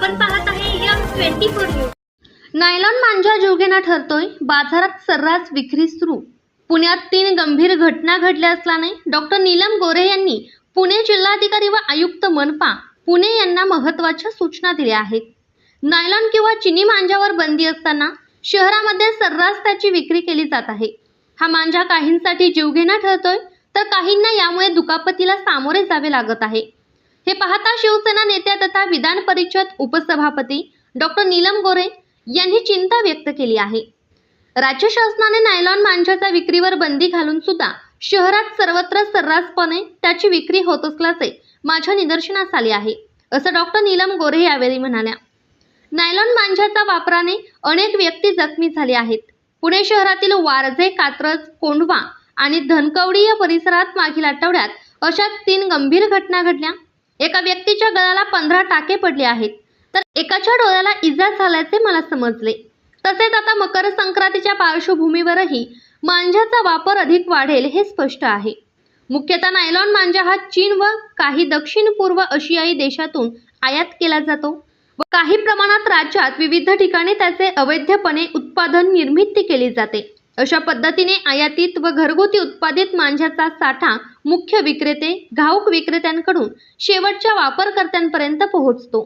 आपण पाहत आहे यम ट्वेंटी फोर न्यूज. नायलॉन मांजा जीवघेणा ठरतोय बाजारात सर्रास विक्री सुरू. पुण्यात तीन गंभीर घटना घडल्या असल्याने डॉक्टर नीलम गोरे यांनी पुणे जिल्हाधिकारी व आयुक्त मनपा पुणे यांना महत्त्वाच्या सूचना दिल्या आहेत. नायलॉन किंवा चिनी मांजावर बंदी असताना शहरामध्ये सर्रास त्याची विक्री केली जात आहे. हा मांजा काहींसाठी जीवघेणा ठरतोय तर काहींना यामुळे दुखापतीला सामोरे जावे लागत आहे. हे पाहता शिवसेना नेत्या तथा विधान परिषद उपसभापती डॉक्टर नीलम गोरे यांनी चिंता व्यक्त केली आहे. राज्य शासनाने नायलॉन मांजाच्या विक्रीवर बंदी घालून सुद्धा शहरात सर्वत्र सर्रासपणे त्याची विक्री होत असल्याचे माझ्या निदर्शनास आले आहे असं डॉक्टर नीलम गोरे यावेळी म्हणाल्या. नायलॉन मांजाच्या वापराने अनेक व्यक्ती जखमी झाले आहेत. पुणे शहरातील वारजे कात्रज कोंढवा आणि धनकवडी या परिसरात मागील आठवड्यात अशा तीन गंभीर घटना घडल्या. एका व्यक्तीच्या गळाला पंधरा टाके पडले आहेत. तर एकाच्या डोळ्याला इजा झाल्याचे मला समजले. तसेच आता मकर संक्रांतीच्या पार्श्वभूमीवरही मांजाचा वापर अधिक वाढेल हे स्पष्ट आहे. मुख्यतः नायलॉन मांजा हा चीन व काही दक्षिण पूर्व आशियाई देशातून आयात केला जातो. व काही प्रमाणात राज्यात विविध ठिकाणी त्याचे अवैधपणे उत्पादन निर्मिती केली जाते. अशा पद्धतीने आयातीत व घरगुती उत्पादित मांज्याचा साठा मुख्य विक्रेते घाऊक विक्रेत्यांकडून शेवटच्या वापरकर्त्यांपर्यंत पोहोचतो.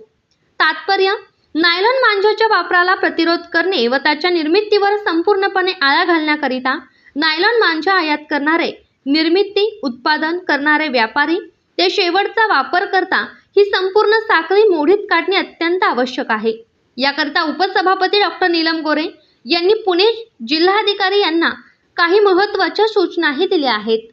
तात्पर्य नायलॉन मांज्याच्या वापराला प्रतिरोध करणे व त्याच्या निर्मितीवर संपूर्णपणे आळा घालण्याकरिता नायलॉन मांजा आयात करणारे निर्मिती उत्पादन करणारे व्यापारी ते शेवटचा वापरकर्ता ही संपूर्ण साखळी मोडीत काढणे अत्यंत आवश्यक आहे. याकरता उपसभापती डॉक्टर नीलम गोरे यांनी पुणे जिल्हाधिकारी यांना काही महत्त्वाच्या सूचनाही दिल्या आहेत.